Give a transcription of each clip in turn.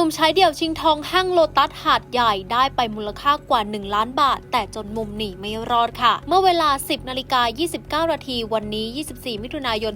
นุ่มใช้เดี่ยวชิงทองห้างโลตัสหาดใหญ่ได้ไปมูลค่ากว่า 1 ล้านบาท แต่จนมุมหนีไม่รอดค่ะ เมื่อเวลา 10นาฬิกา29นาทีวันนี้ 24 มิถุนายน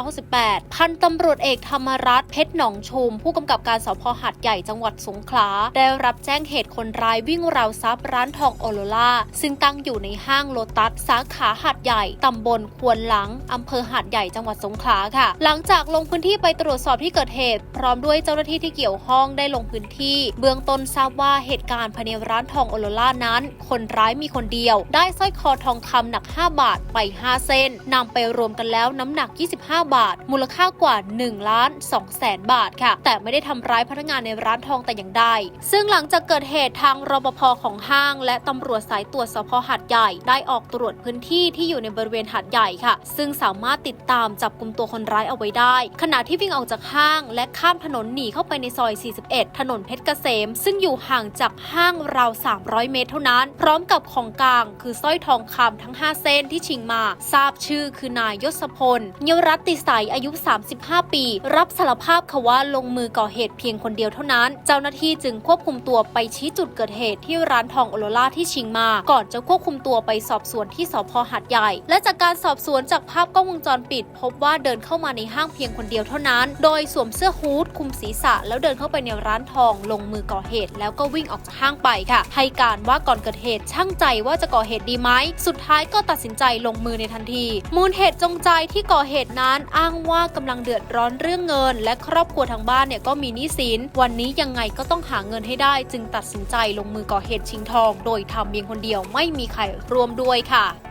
2568 พันตำรวจเอกธรรมรัตน์เพชรหนองชุม ผู้กำกับการสพหาดใหญ่จังหวัดสงขลา ได้รับแจ้งเหตุคนร้ายวิ่งราวทรัพย์ร้านทองโอโลล่าซึ่งตั้งอยู่ในห้างโลตัสสาขาหาดใหญ่ตำบลควนหลังอำเภอหาดใหญ่จังหวัดสงขลาค่ะ หลังจากลงพื้นที่ไปตรวจสอบที่เกิดเหตุ พร้อมด้วยเจ้าหน้าที่ที่เกี่ยวข้องได้ลงพื้นที่ เบื้องต้นทราบว่าเหตุการณ์ภายในร้านทองโอโลล่านั้น คนร้ายมีคนเดียว ได้สร้อยคอทองคำหนัก 5 บาทไป 5 เส้นนำไปรวมกันแล้วน้ำหนัก 25 บาท มูลค่ากว่า1ล้าน2แสนบาทค่ะ แต่ไม่ได้ทำร้ายพนักงานในร้านทองแต่อย่างใดซึ่งหลังจากเกิดเหตุทางรปภของห้าง และตำรวจสายตรวจสพหาดใหญ่ ได้ออกตรวจพื้นที่ที่อยู่ในบริเวณหาดใหญ่ค่ะ ซึ่งสามารถติดตามจับกลุ่มตัวคนร้ายเอาไว้ได้ ขณะที่วิ่งออกจากห้าง และข้ามถนนหนีเข้าไปในซอย41 ถนนเพชรเกษม ซึ่งอยู่ห่างจากห้างราว 300 เมตรเท่านั้น พร้อมกับของกลาง คือสร้อยทองคำทั้ง 5 เส้นที่ชิงมา ทราบชื่อคือนายยศพลเยรัตติสัยอายุ 35 ปี รับสารภาพค่ะว่าลงมือก่อเหตุเพียงคนเดียวเท่านั้น เจ้าหน้าที่จึงควบคุมตัวไปชี้จุดเกิดเหตุที่ร้านทองโอโลล่าที่ชิงมา ก่อนจะควบคุมตัวไปสอบสวนที่สพหาดใหญ่ และจากการสอบสวนจากภาพกล้องวงจรปิด พบว่าเดินเข้ามาในห้างเพียงคนเดียวเท่านั้น โดยสวมเสื้อฮู้ดคลุมศีรษะแล้วเดินเข้าไปในร้านทองลงมือก่อเหตุ แล้วก็วิ่งออกจากห้างไปค่ะ ให้การว่าก่อนเกิดเหตุช่างใจว่าจะก่อเหตุดีไหม สุดท้ายก็ตัดสินใจลงมือในทันที มูลเหตุจงใจที่ก่อเหตุนั้นอ้างว่ากำลังเดือดร้อนเรื่องเงิน และครอบครัวทางบ้านเนี่ยก็มีหนี้สิน วันนี้ยังไงก็ต้องหาเงินให้ได้ จึงตัดสินใจลงมือก่อเหตุชิงทอง โดยทำเพียงคนเดียวไม่มีใครร่วมด้วยค่ะ